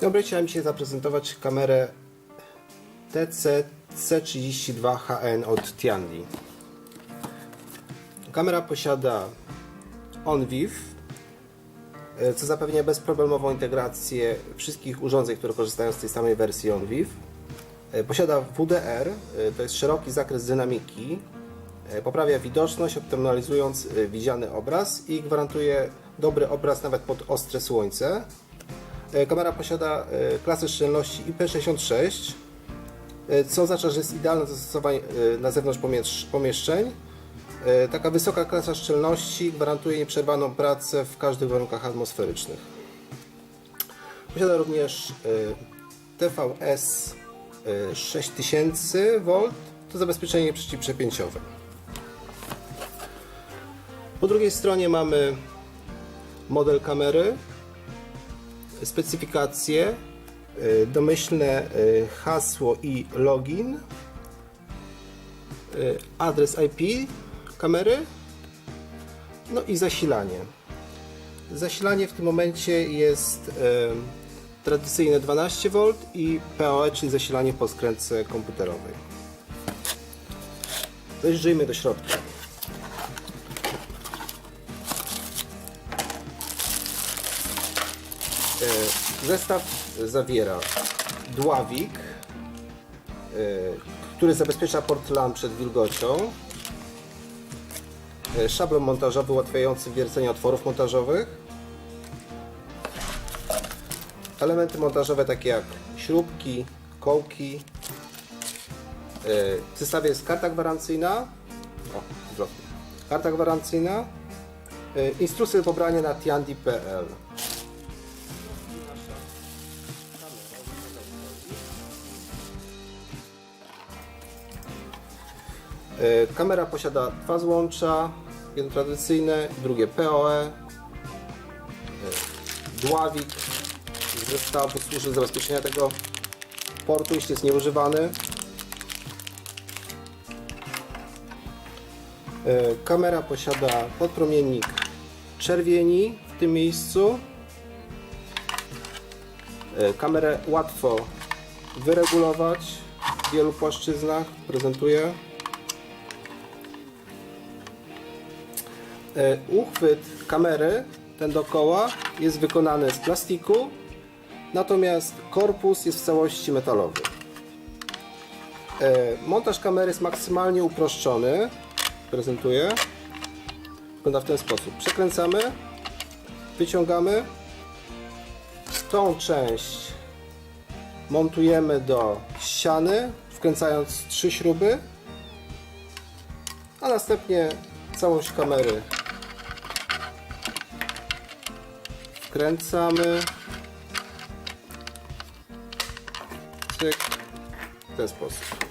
Dobry, chciałem dzisiaj zaprezentować kamerę TC C32HN od Tianli. Kamera posiada OnVIF, e, co zapewnia bezproblemową integrację wszystkich urządzeń, które korzystają z tej samej wersji OnVIF. E, Posiada WDR, e, to jest szeroki zakres dynamiki, poprawia widoczność, optymalizując widziany obraz i gwarantuje dobry obraz nawet pod ostre słońce. E, Kamera posiada e, klasę szczelności IP66, e, co oznacza, że jest idealna do zastosowań na zewnątrz pomiesz- pomieszczeń. Taka wysoka klasa szczelności gwarantuje nieprzerwaną pracę w każdych warunkach atmosferycznych. Posiada również TVS e, 6000V, to zabezpieczenie przeciwprzepięciowe. Po drugiej stronie mamy model kamery, specyfikacje, y, domyślne y, hasło i login, y, adres IP kamery, no i zasilanie. Zasilanie w tym momencie jest tradycyjne 12V i PoE, czyli zasilanie po skrętce komputerowej. Zajrzyjmy do środka. Zestaw zawiera dławik, e, który zabezpiecza port LAN przed wilgocią, e, szablon montażowy ułatwiający wiercenie otworów montażowych, elementy montażowe takie jak śrubki, kołki, E, w zestawie jest karta gwarancyjna, o, odwrotnie. karta gwarancyjna, e, instrukcje do pobrania na tiandi.pl. Kamera posiada dwa złącza, jedno tradycyjne, drugie PoE. E, Dławik z zestawu służy do zabezpieczenia tego portu, jeśli jest nieużywany. E, Kamera posiada podpromiennik czerwieni w tym miejscu. E, Kamerę łatwo wyregulować w wielu płaszczyznach. Prezentuję. Uchwyt kamery, ten dookoła, jest wykonany z plastiku, natomiast korpus jest w całości metalowy. E, Montaż kamery jest maksymalnie uproszczony. Prezentuję. Wygląda w ten sposób. Przekręcamy, wyciągamy. Tą część montujemy do ściany, wkręcając trzy śruby, a następnie całość kamery wkręcamy. Cyk. W ten sposób.